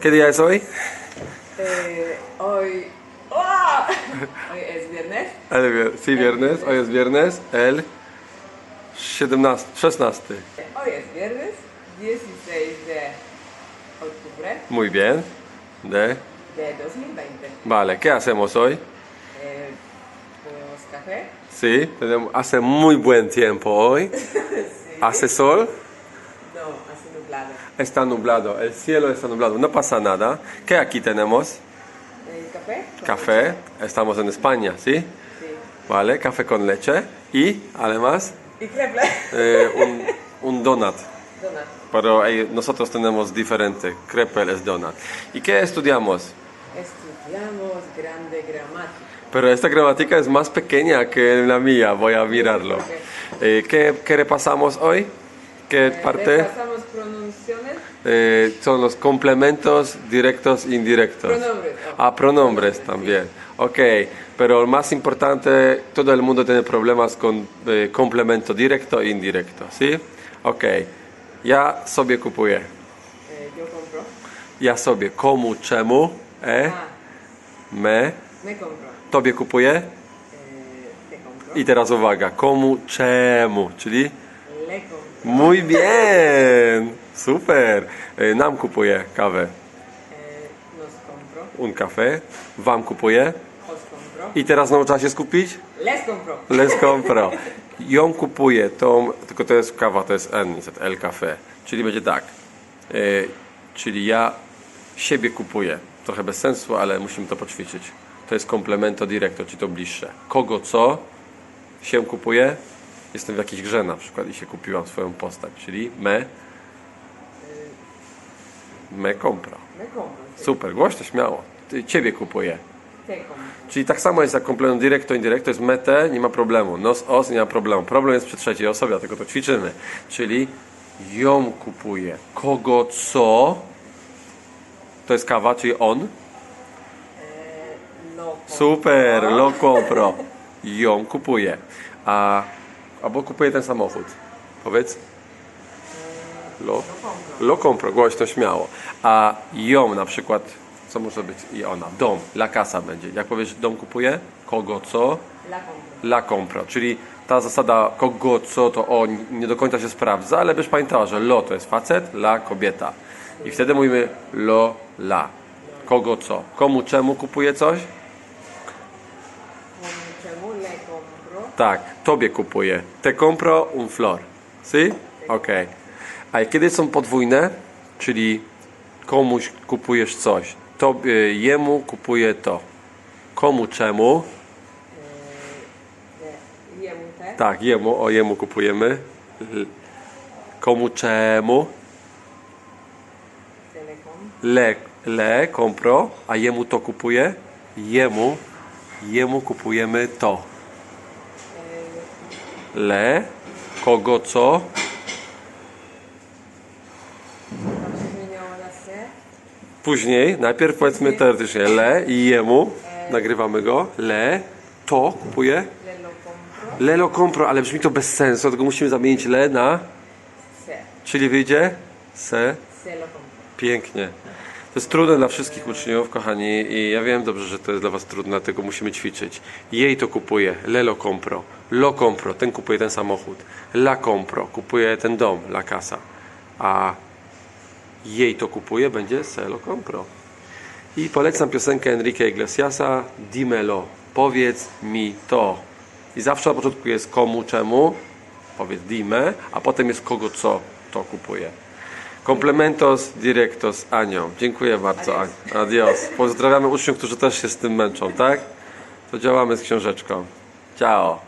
¿Qué día es hoy? Eh, hoy. ¡Ah! Hoy es viernes. El sí, viernes. Hoy es viernes, el 17, 16. Hoy es viernes 16 de octubre Muy bien. De... de 2020. Vale, ¿qué hacemos hoy? Eh, ¿Tomamos café? Sí, tenemos, hace muy buen tiempo hoy. ¿Hace sol? Está nublado, el cielo está nublado, no pasa nada. ¿Qué aquí tenemos? ¿El café? Café, estamos en España, ¿sí? Sí. Vale, café con leche y además ¿Y crepe? eh, un, un donut. Donut. Pero eh, nosotros tenemos diferente, crepel es donut. ¿Y qué estudiamos? Estudiamos grande gramática. Pero esta gramática es más pequeña que la mía, voy a mirarlo. Eh, ¿qué, qué repasamos hoy? ¿Qué parte? Repasamos pronunciaciones. Eh, son los complementos directos e indirectos. Pronombres, oh. Ah, pronombres también. Ok, pero lo más importante, todo el mundo tiene problemas con eh, complemento directo e indirecto, ¿sí? Ok, ja sobie kupuję. Eh, yo compro. Ja sobie komu, czemu, e, me, me compro. tobie kupuję. Eh, te compro. I teraz uwaga, komu, czemu, czyli. Muy bien, super. E, Nam kupuję kawę, nos compro. un café, wam compro. I teraz znowu trzeba się skupić? Les compro. Les compro. Ją kupuję, tą, tylko to jest kawa, to jest N, niestety, L Cafe. Czyli będzie tak. E, czyli ja siebie kupuję. Trochę bez sensu, ale musimy to poćwiczyć. To jest komplemento directo, czyli to bliższe. Kogo co się kupuje? Jestem w jakiejś grze na przykład i się kupiłam swoją postać, czyli me. Me compro. sí. Super, głośno, śmiało. Ty- Ciebie kupuję. Czyli tak samo jest jak komplement directo, indirecto, jest mete, nie ma problemu. Nos, os, nie ma problemu. Problem jest przy trzeciej osobie, dlatego to ćwiczymy. Czyli ją kupuje. Kogo co? To jest kawa, czyli on. Compro. Super, lo compro. Ją kupuje. A, albo kupuje ten samochód. Powiedz. Lo, lo compro, głośno, śmiało. A ją na przykład, co może być i ona? Dom, la casa będzie. Jak powiesz dom kupuje? Kogo co? La compro. La compro, czyli ta zasada kogo co to o nie do końca się sprawdza, ale byś pamiętała, że lo to jest facet, la kobieta. I wtedy mówimy lo, la. Kogo co? Komu czemu kupuje coś? Con czemu le compro. Tak, tobie kupuje. Te compro un flor. Si? Okej. A kiedy są podwójne, czyli komuś kupujesz coś, tobie, jemu kupuje to. Komu czemu? Le, jemu te. Tak, jemu, o jemu kupujemy. Komu czemu? Le, le compro, a jemu to kupuje? Jemu, jemu kupujemy to. Le, kogo co? Później, najpierw powiedzmy teoretycznie le i jemu, nagrywamy go. Le, to kupuje? Lelo compro, ale brzmi to bez sensu, dlatego musimy zamienić le na, Se. czyli wyjdzie se. Se. Pięknie. To jest trudne dla wszystkich uczniów, kochani, i ja wiem dobrze, że to jest dla Was trudne, dlatego musimy ćwiczyć. Jej to kupuje, lelo compro, lo compro, ten kupuje ten samochód, la compro, kupuje ten dom, la casa, a jej to kupuje, będzie se lo compro. I polecam piosenkę Enrique Iglesiasa, Dimelo, powiedz mi to. I zawsze na początku jest komu, czemu, powiedz dime, a potem jest kogo, co to kupuje. Complementos directos Anią. Dziękuję bardzo. Adios. Adios. Pozdrawiamy uczniów, którzy też się z tym męczą, tak? To działamy z książeczką. Ciao.